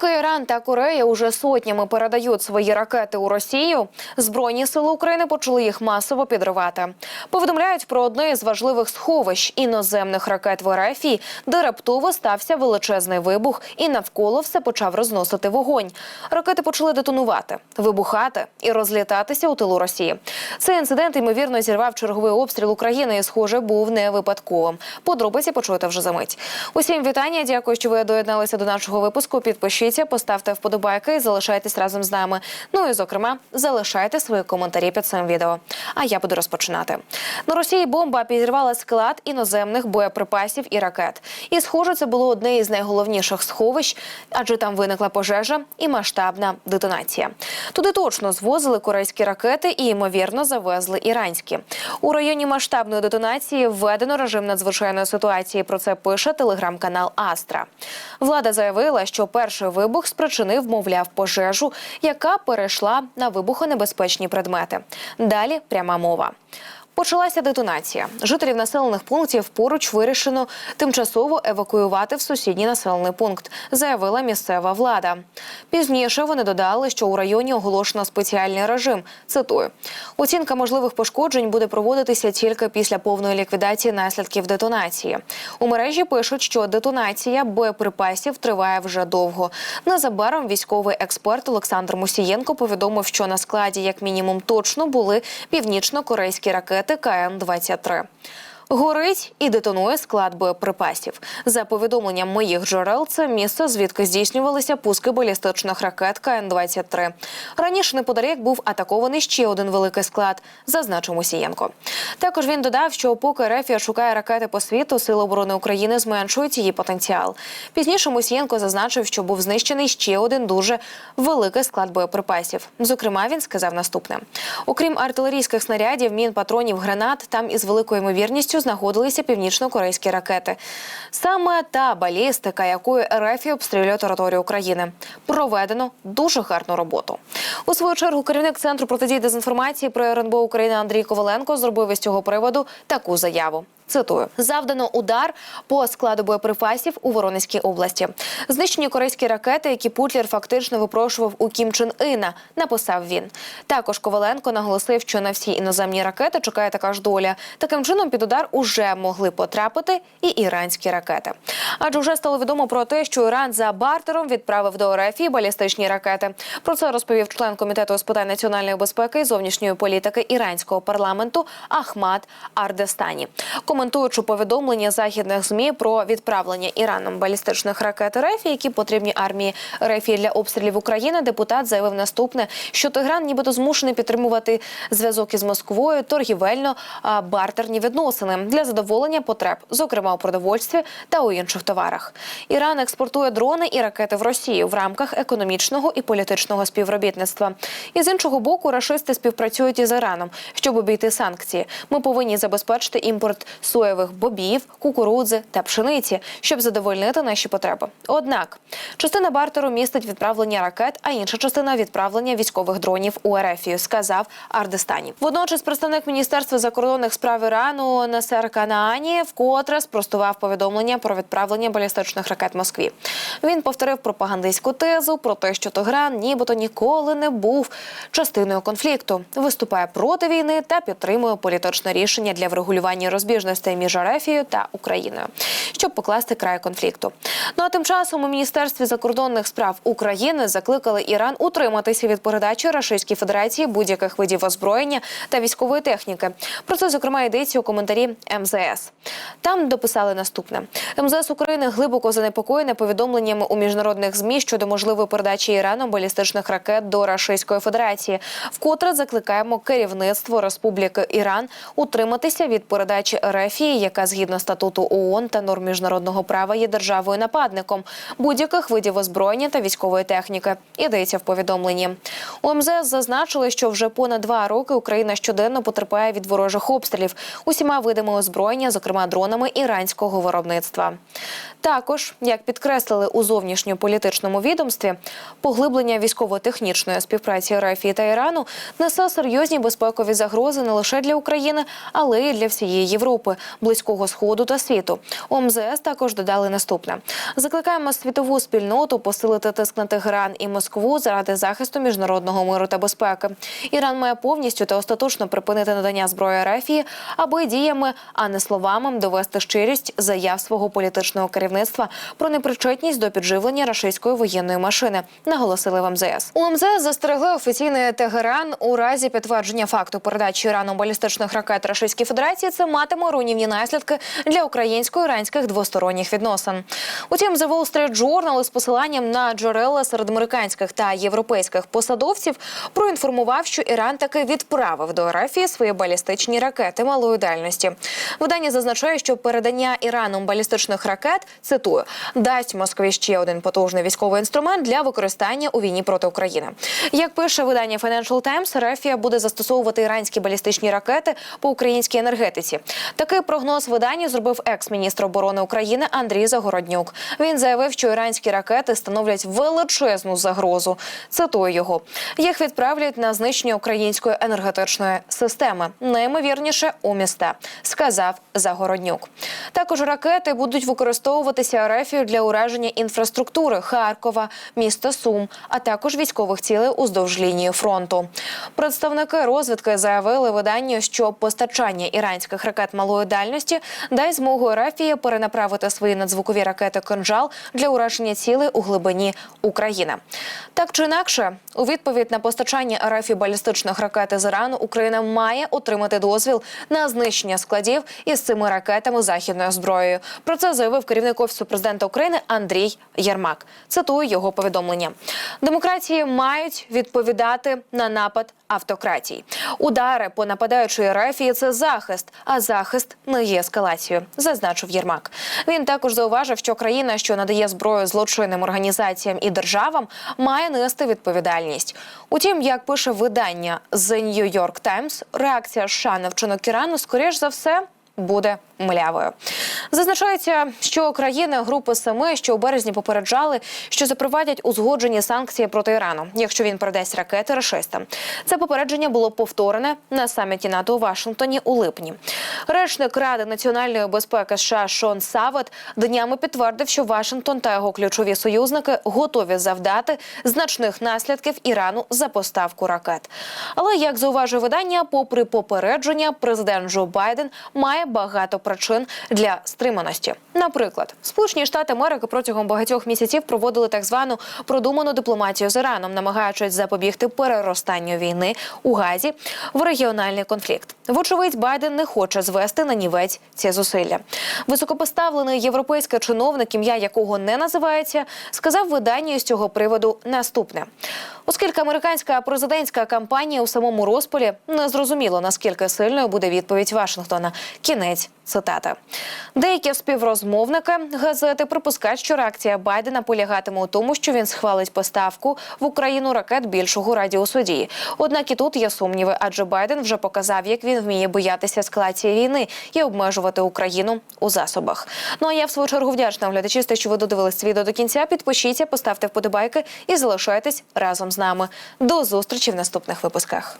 Поки Іран та Корея уже сотнями передають свої ракети у Росію, збройні сили України почали їх масово підривати. Повідомляють про одне із важливих сховищ іноземних ракет в РФ, де раптово стався величезний вибух, і навколо все почав розносити вогонь. Ракети почали детонувати, вибухати і розлітатися у тилу Росії. Цей інцидент ймовірно зірвав черговий обстріл України і, схоже, був не випадковим. Подробиці почуєте вже за мить. Усім вітання. Дякую, що ви доєдналися до нашого випуску. Підпишіться, поставте вподобайки і залишайтесь разом з нами. Ну і зокрема, залишайте свої коментарі під цим відео. А я буду розпочинати. На Росії бомба підірвала склад іноземних боєприпасів і ракет. І схоже, це було одне із найголовніших сховищ, адже там виникла пожежа і масштабна детонація. Туди точно звозили корейські ракети і ймовірно завезли іранські. У районі масштабної детонації введено режим надзвичайної ситуації. Про це пише телеграм-канал Астра. Влада заявила, що перший вибух спричинив, мовляв, пожежу, яка перейшла на вибухонебезпечні предмети. Далі пряма мова. Почалася детонація. Жителів населених пунктів поруч вирішено тимчасово евакуювати в сусідній населений пункт, заявила місцева влада. Пізніше вони додали, що у районі оголошено спеціальний режим. Цитую: оцінка можливих пошкоджень буде проводитися тільки після повної ліквідації наслідків детонації. У мережі пишуть, що детонація боєприпасів триває вже довго. Незабаром військовий експерт Олександр Мусієнко повідомив, що на складі, як мінімум, точно були північно-корейські ракети КН-23. Горить і детонує склад боєприпасів. За повідомленням моїх джерел, це місце, звідки здійснювалися пуски балістичних ракет КН-23. Раніше неподалік був атакований ще один великий склад, зазначив Мусієнко. Також він додав, що поки Рефія шукає ракети по світу, Сили оборони України зменшують її потенціал. Пізніше Мусієнко зазначив, що був знищений ще один дуже великий склад боєприпасів. Зокрема, він сказав наступне: окрім артилерійських снарядів, мін, патронів, гранат, там із великою ймовірністю знаходилися північно-корейські ракети. Саме та балістика, якою РФ обстрілює територію України, проведено дуже гарну роботу. У свою чергу керівник центру протидії дезінформації про РНБО України Андрій Коваленко зробив із цього приводу таку заяву. Цитую, завдано удар по складу боєприпасів у Воронезькій області. Знищені корейські ракети, які Путлер фактично випрошував у Кім Чен Іна, написав він. Також Коваленко наголосив, що на всі іноземні ракети чекає така ж доля. Таким чином під удар уже могли потрапити і іранські ракети. Адже вже стало відомо про те, що Іран за бартером відправив до РФ балістичні ракети. Про це розповів член комітету з питань національної безпеки і зовнішньої політики іранського парламенту Ахмад Ардестані. Коментуючи повідомлення західних змі про відправлення Іраном балістичних ракет РФ, які потрібні армії РФ для обстрілів України, депутат заявив наступне, що Тегран нібито змушений підтримувати зв'язок із Москвою торгівельно бартерні відносини для задоволення потреб, зокрема у продовольстві та у інших товарах. Іран експортує дрони і ракети в Росію в рамках економічного і політичного співробітництва. І з іншого боку, рашисти співпрацюють із Іраном, щоб обійти санкції. Ми повинні забезпечити імпорт соєвих бобів, кукурудзи та пшениці, щоб задовольнити наші потреби. Однак частина бартеру містить відправлення ракет, а інша частина відправлення військових дронів у Ерефію, сказав Ардестані. Водночас, представник міністерства закордонних справ Ірану Насер Канаані вкотре спростував повідомлення про відправлення балістичних ракет Москві. Він повторив пропагандистську тезу про те, що Тегран нібито ніколи не був частиною конфлікту, виступає проти війни та підтримує політичне рішення для врегулювання розбіжностей між Арефією та Україною, щоб покласти край конфлікту. Ну а тим часом у міністерстві закордонних справ України закликали Іран утриматися від передачі Російській Федерації будь-яких видів озброєння та військової техніки. Про це зокрема йдеться у коментарі МЗС. Там дописали наступне: МЗС України глибоко занепокоєне повідомленнями у міжнародних змі щодо можливої передачі Іраном балістичних ракет до Російської Федерації. Вкотре закликаємо керівництво Республіки Іран утриматися від передачі Рефії, яка згідно статуту ООН та норм міжнародного права є державою нападником будь-яких видів озброєння та військової техніки. Ідеться в повідомленні. У МЗС зазначили, що вже понад два роки Україна щоденно потерпає від ворожих обстрілів усіма видами озброєння, зокрема дронами іранського виробництва. Також, як підкреслили у зовнішньополітичному відомстві, поглиблення військово-технічної співпраці РФ та Ірану несе серйозні безпекові загрози не лише для України, але й для всієї Європи. Близького сходу та світу. У МЗС також додали наступне: закликаємо світову спільноту посилити тиск на Тегеран і Москву заради захисту міжнародного миру та безпеки. Іран має повністю та остаточно припинити надання зброї Рефії, аби діями, а не словами довести щирість заяв свого політичного керівництва про непричетність до підживлення рашистської воєнної машини, наголосили в МЗС. У МЗС застерегли офіційний Тегеран у разі підтвердження факту передачі Ірану балістичних ракет Рашистській Федерації. Це матиме руйнівні наслідки для українсько-іранських двосторонніх відносин. Утім, The Wall Street Journal із посиланням на джерела серед американських та європейських посадовців проінформував, що Іран таки відправив до Арафії свої балістичні ракети малої дальності. Видання зазначає, що передання Іраном балістичних ракет цитую дасть Москві ще один потужний військовий інструмент для використання у війні проти України. Як пише видання Financial Times, Рефія буде застосовувати іранські балістичні ракети по українській енергетиці. Такий прогноз виданню зробив екс-міністр оборони України Андрій Загороднюк. Він заявив, що іранські ракети становлять величезну загрозу. Цитую його: їх відправлять на знищення української енергетичної системи, найімовірніше у міста, сказав Загороднюк. Також ракети будуть використовуватися РФ для ураження інфраструктури Харкова, міста Сум, а також військових цілей уздовж лінії фронту. Представники розвідки заявили виданню, що постачання іранських ракет малої дальності дасть змогу Рафії перенаправити свої надзвукові ракети «Кинжал» для ураження цілей у глибині України. Так чи інакше, у відповідь на постачання РФ балістичних ракет з Ірану Україна має отримати дозвіл на знищення складів із цими ракетами західною зброєю. Про це заявив керівник офісу президента України Андрій Єрмак. Цитую його повідомлення: демократії мають відповідати на напад автократій. Удари по нападаючої рефії це захист, а захист не є ескалацією, зазначив Єрмак. Він також зауважив, що країна, що надає зброю злочинним організаціям і державам, має нести відповідальність. Утім, як пише видання The New York Times, реакція США на вчинок Ірану, скоріш за все. Буде млявою. Зазначається, що країни групи семи, що у березні попереджали, що запровадять узгоджені санкції проти Ірану, якщо він передасть ракети рашистам. Це попередження було повторене на саміті НАТО у Вашингтоні у липні. Речник Ради національної безпеки США Шон Савет днями підтвердив, що Вашингтон та його ключові союзники готові завдати значних наслідків Ірану за поставку ракет. Але як зауважує видання, попри попередження, президент Джо Байден має багато причин для стриманості. Наприклад, Сполучені Штати Америки протягом багатьох місяців проводили так звану продуману дипломатію з Іраном, намагаючись запобігти переростанню війни у Газі в регіональний конфлікт. Вочевидь, Байден не хоче звести на нівець ці зусилля. Високопоставлений європейський чиновник, ім'я якого не називається, сказав виданню з цього приводу наступне. Оскільки американська президентська кампанія у самому розпалі не зрозуміло наскільки сильною буде відповідь Вашингтона. Кінець. Деякі співрозмовники газети припускають, що реакція Байдена полягатиме у тому, що він схвалить поставку в Україну ракет більшого радіусу дії. Однак і тут є сумніви, адже Байден вже показав, як він вміє боятися ескалації війни і обмежувати Україну у засобах. Ну а я в свою чергу вдячна глядачі, що ви додивились відео до кінця. Підпишіться, поставте вподобайки і залишайтесь разом з нами. До зустрічі в наступних випусках.